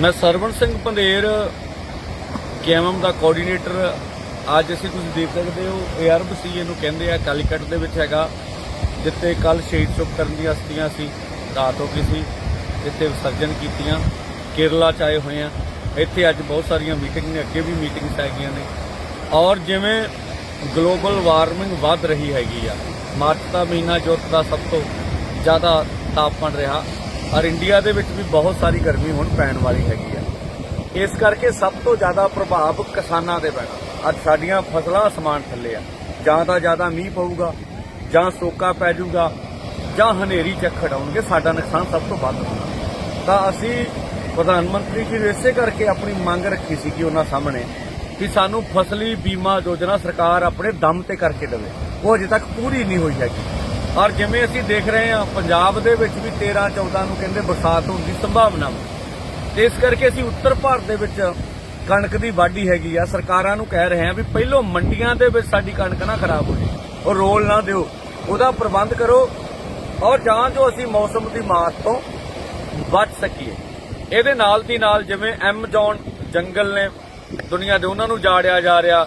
ਮੈਂ ਸਰਵਣ ਸਿੰਘ ਪੰਧੇਰ ਕੇਐਮਐਮ ਦਾ ਕੋਆਰਡੀਨੇਟਰ ਅੱਜ ਅਸੀਂ ਤੁਸੀਂ ਦੇਖ ਸਕਦੇ ਹੋ ਏਆਰਬ ਸੀ, ਇਹਨੂੰ ਕਹਿੰਦੇ ਆ ਕਾਲੀਕਟ ਦੇ ਵਿੱਚ ਹੈਗਾ, ਜਿੱਥੇ ਕੱਲ ਸ਼ਹੀਦ ਚੁੱਪ ਕਰਨ ਦੀਆਂ ਹਸਤੀਆਂ ਸੀ, ਰਾਤ ਹੋ ਗਈ ਸੀ ਜਿੱਥੇ ਵਿਸਰਜਨ ਕੀਤੀਆਂ, ਕੇਰਲਾ ਚ ਆਏ ਹੋਏ ਆ। ਇੱਥੇ ਅੱਜ ਬਹੁਤ ਸਾਰੀਆਂ ਮੀਟਿੰਗ ਨੇ, ਅੱਗੇ ਵੀ ਮੀਟਿੰਗਸ ਹੈਗੀਆਂ ਨੇ। ਔਰ ਜਿਵੇਂ ਗਲੋਬਲ ਵਾਰਮਿੰਗ ਵੱਧ ਰਹੀ ਹੈਗੀ ਆ, ਮਾਰਚ ਦਾ ਮਹੀਨਾ ਜੁੱਤ ਦਾ ਸਭ ਤੋਂ ਜ਼ਿਆਦਾ ਤਾਪਮਾਨ ਰਿਹਾ ਔਰ ਇੰਡੀਆ ਦੇ ਵਿੱਚ ਵੀ ਬਹੁਤ ਸਾਰੀ ਗਰਮੀ ਹੁਣ ਪੈਣ ਵਾਲੀ ਹੈਗੀ ਆ। ਇਸ ਕਰਕੇ ਸਭ ਤੋਂ ਜ਼ਿਆਦਾ ਪ੍ਰਭਾਵ ਕਿਸਾਨਾਂ ਦੇ ਪੈਣਾ। ਅੱਜ ਸਾਡੀਆਂ ਫਸਲਾਂ ਅਸਮਾਨ ਥੱਲੇ ਆ। ਜਾਂ ਤਾਂ ਜ਼ਿਆਦਾ ਮੀਂਹ ਪਊਗਾ, ਜਾਂ ਸੋਕਾ ਪੈ ਜਾਊਗਾ, ਜਾਂ ਹਨੇਰੀ ਝੱਖੜ ਆਉਣਗੇ, ਸਾਡਾ ਨੁਕਸਾਨ ਸਭ ਤੋਂ ਵੱਧ ਹੋਣਾ ਤਾਂ ਅਸੀਂ ਪ੍ਰਧਾਨ ਮੰਤਰੀ ਜੀ ਨੂੰ ਇਸੇ ਕਰਕੇ ਆਪਣੀ ਮੰਗ ਰੱਖੀ ਸੀ ਕਿ ਉਹਨਾਂ ਸਾਹਮਣੇ ਕਿ ਸਾਨੂੰ ਫਸਲੀ ਬੀਮਾ ਯੋਜਨਾ ਸਰਕਾਰ ਆਪਣੇ ਦਮ ਤੇ ਕਰਕੇ ਦੇਵੇ। ਉਹ ਅਜੇ ਤੱਕ ਪੂਰੀ ਨਹੀਂ ਹੋਈ ਹੈਗੀ। ਔਰ ਜਿਵੇਂ ਅਸੀਂ ਦੇਖ ਰਹੇ ਹਾਂ, ਪੰਜਾਬ ਦੇ ਵਿੱਚ ਵੀ 13 14 ਨੂੰ ਕਹਿੰਦੇ ਬਰਸਾਤ ਹੋਣ ਦੀ ਸੰਭਾਵਨਾ ਵਾ। ਤੇ ਇਸ ਕਰਕੇ ਅਸੀਂ ਉੱਤਰ ਭਾਰਤ ਦੇ ਵਿੱਚ ਕਣਕ ਦੀ ਵਾਢੀ ਹੈਗੀ ਆ। ਸਰਕਾਰਾਂ ਨੂੰ ਕਹਿ ਰਹੇ ਹਾਂ ਵੀ ਪਹਿਲੋਂ ਮੰਡੀਆਂ ਦੇ ਵਿੱਚ ਸਾਡੀ ਕਣਕ ਨਾ ਖਰਾਬ ਹੋ ਜੇ ਉਹ ਰੋਲ ਨਾ ਦਿਓ। ਉਹਦਾ ਪ੍ਰਬੰਧ ਕਰੋ ਔਰ ਜਾਂ ਜੋ ਅਸੀਂ ਮੌਸਮ ਦੀ ਮਾਰ ਤੋਂ ਬਚ ਸਕੀਏ। ਇਹਦੇ ਨਾਲ ਦੀ ਨਾਲ ਜਿਵੇਂ ਐਮਜੋਨ ਜੰਗਲ ਨੇ ਦੁਨੀਆ ਦੇ ਉਹਨਾਂ ਨੂੰ ਜਾੜਿਆ ਜਾ ਰਿਹਾ।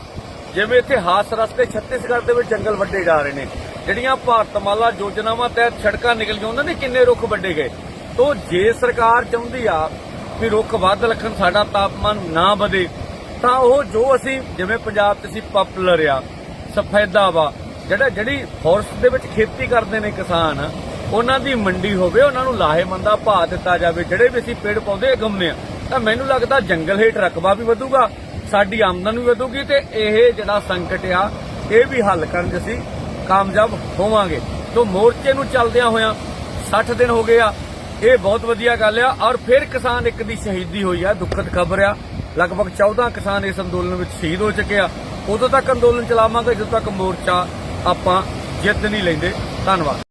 ਜਿਵੇਂ ਇੱਥੇ ਹਾਸ ਰਸਤੇ ਛੱਤੀਸਗੜ੍ਹ ਦੇ ਵਿੱਚ ਜੰਗਲ ਵੱਡੇ ਜਾ ਰਹੇ ਨੇ। ਜਿਹੜੀਆਂ ਭਾਰਤਮਾਲਾ ਯੋਜਨਾਵਾਂ ਤਹਿਤ ਸੜਕਾਂ ਨਿਕਲੀਆਂ ਉਹਨਾਂ ਦੇ ਕਿੰਨੇ ਰੁੱਖ ਵੱਡੇ ਗਏ? ਤੋਂ ਜੇ ਸਰਕਾਰ ਚਾਹੁੰਦੀ ਆ ਵੀ ਰੁੱਖ ਵੱਧ ਰੱਖਣ, ਸਾਡਾ ਤਾਪਮਾਨ ਨਾ ਵਧੇ, ਤਾਂ ਉਹ ਜੋ ਅਸੀਂ, ਜਿਵੇਂ ਪੰਜਾਬ 'ਚ ਅਸੀਂ ਪਪੂਲਰ ਆ ਸਫੈਦਾ ਵਾ ਜਿਹੜਾ, ਜਿਹੜੀ ਫੋਰਸਟ ਦੇ ਵਿੱਚ ਖੇਤੀ ਕਰਦੇ ਨੇ ਕਿਸਾਨ, ਉਹਨਾਂ ਦੀ ਮੰਡੀ ਹੋਵੇ, ਉਹਨਾਂ ਨੂੰ ਲਾਹੇਮੰਦਾ ਭਾਅ ਦਿੱਤਾ ਜਾਵੇ, ਜਿਹੜੇ ਵੀ ਅਸੀਂ ਪੇੜ ਪੌਦੇ ਉਗਾਉਂਦੇ ਆ, ਤਾਂ ਮੈਨੂੰ ਲੱਗਦਾ ਜੰਗਲ ਹੇਠ ਰਕਬਾ ਵੀ ਵਧੂਗਾ, ਸਾਡੀ ਆਮਦਨ ਵੀ ਵਧੂਗੀ ਤੇ ਇਹ ਜਿਹੜਾ ਸੰਕਟ ਆ, ਇਹ ਵੀ ਹੱਲ ਕਰਨ 'ਚ ਅਸੀਂ ਕਾਮਯਾਬ ਹੋਵਾਂਗੇ। ਤੋਂ ਮੋਰਚੇ ਨੂੰ ਚੱਲਦਿਆਂ ਹੋਇਆਂ 60 ਦਿਨ ਹੋ ਗਏ ਆ। ਇਹ ਬਹੁਤ ਵਧੀਆ ਗੱਲ ਆ। ਔਰ ਫਿਰ ਕਿਸਾਨ ਇੱਕ ਦੀ ਸ਼ਹੀਦੀ ਹੋਈ ਆ। ਦੁੱਖਦ ਖਬਰ ਆ। ਲਗਭਗ 14 ਕਿਸਾਨ ਇਸ ਅੰਦੋਲਨ ਵਿੱਚ ਸ਼ਹੀਦ ਹੋ ਚੁੱਕੇ ਆ। ਉਦੋਂ ਤੱਕ ਅੰਦੋਲਨ ਚਲਾਵਾਂਗੇ, ਜਦੋਂ ਤੱਕ ਮੋਰਚਾ ਆਪਾਂ ਜਿੱਤ ਨਹੀਂ ਲੈਂਦੇ। ਧੰਨਵਾਦ।